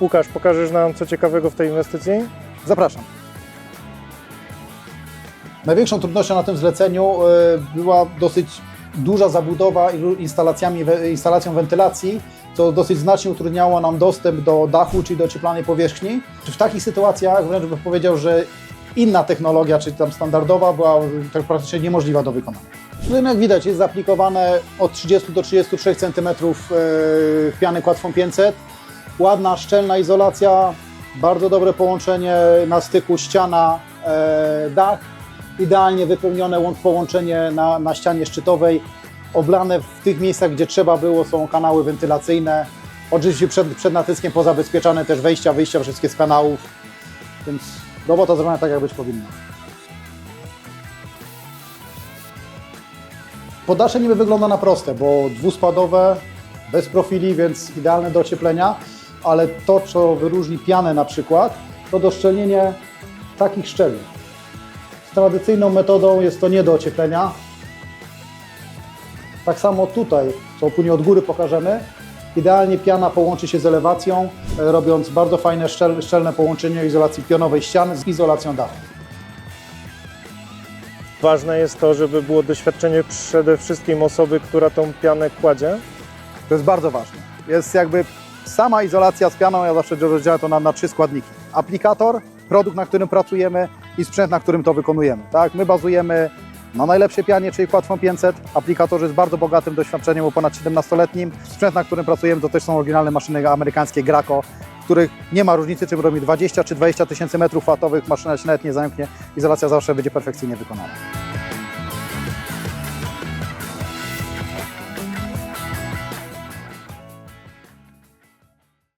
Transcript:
Łukasz, pokażesz nam co ciekawego w tej inwestycji? Zapraszam. Największą trudnością na tym zleceniu e, była dosyć duża zabudowa instalacjami, instalacją wentylacji, co dosyć znacznie utrudniało nam dostęp do dachu, czyli do ocieplonej powierzchni. W takich sytuacjach wręcz bym powiedział, że inna technologia, czyli tam standardowa, była tak praktycznie niemożliwa do wykonania. Tutaj, jak widać, jest zaaplikowane od 30 do 33 cm piany Kłatwą 500. Ładna, szczelna izolacja, bardzo dobre połączenie na styku ściana, e, dach. Idealnie wypełnione łącz- połączenie na, na ścianie szczytowej. Oblane w tych miejscach, gdzie trzeba było, są kanały wentylacyjne. Oczywiście przed, przed naciskiem pozabezpieczane też wejścia, wyjścia wszystkie z kanałów. Więc robota zrobiona tak, jak być powinna. Poddasze niby wygląda na proste, bo dwuspadowe, bez profili, więc idealne do ocieplenia, ale to, co wyróżni pianę na przykład, to doszczelnienie takich szczelin. Z tradycyjną metodą jest to nie do ocieplenia. Tak samo tutaj, co później od góry pokażemy, idealnie piana połączy się z elewacją, e, robiąc bardzo fajne szczel, szczelne połączenie izolacji pionowej ściany z izolacją dachu. Ważne jest to, żeby było doświadczenie przede wszystkim osoby, która tą pianę kładzie. To jest bardzo ważne. Jest jakby sama izolacja z pianą, ja zawsze rozdzielę to na, na trzy składniki. Aplikator, produkt, na którym pracujemy i sprzęt, na którym to wykonujemy. Tak? My bazujemy na najlepszej pianie, czyli Quatfon 500. Aplikator jest bardzo bogatym doświadczeniem, bo ponad 17-letnim. Sprzęt, na którym pracujemy, to też są oryginalne maszyny amerykańskie Graco, których nie ma różnicy, czy robi 20 czy 20 tysięcy metrów watowych, maszyna się nawet nie zamknie, izolacja zawsze będzie perfekcyjnie wykonana.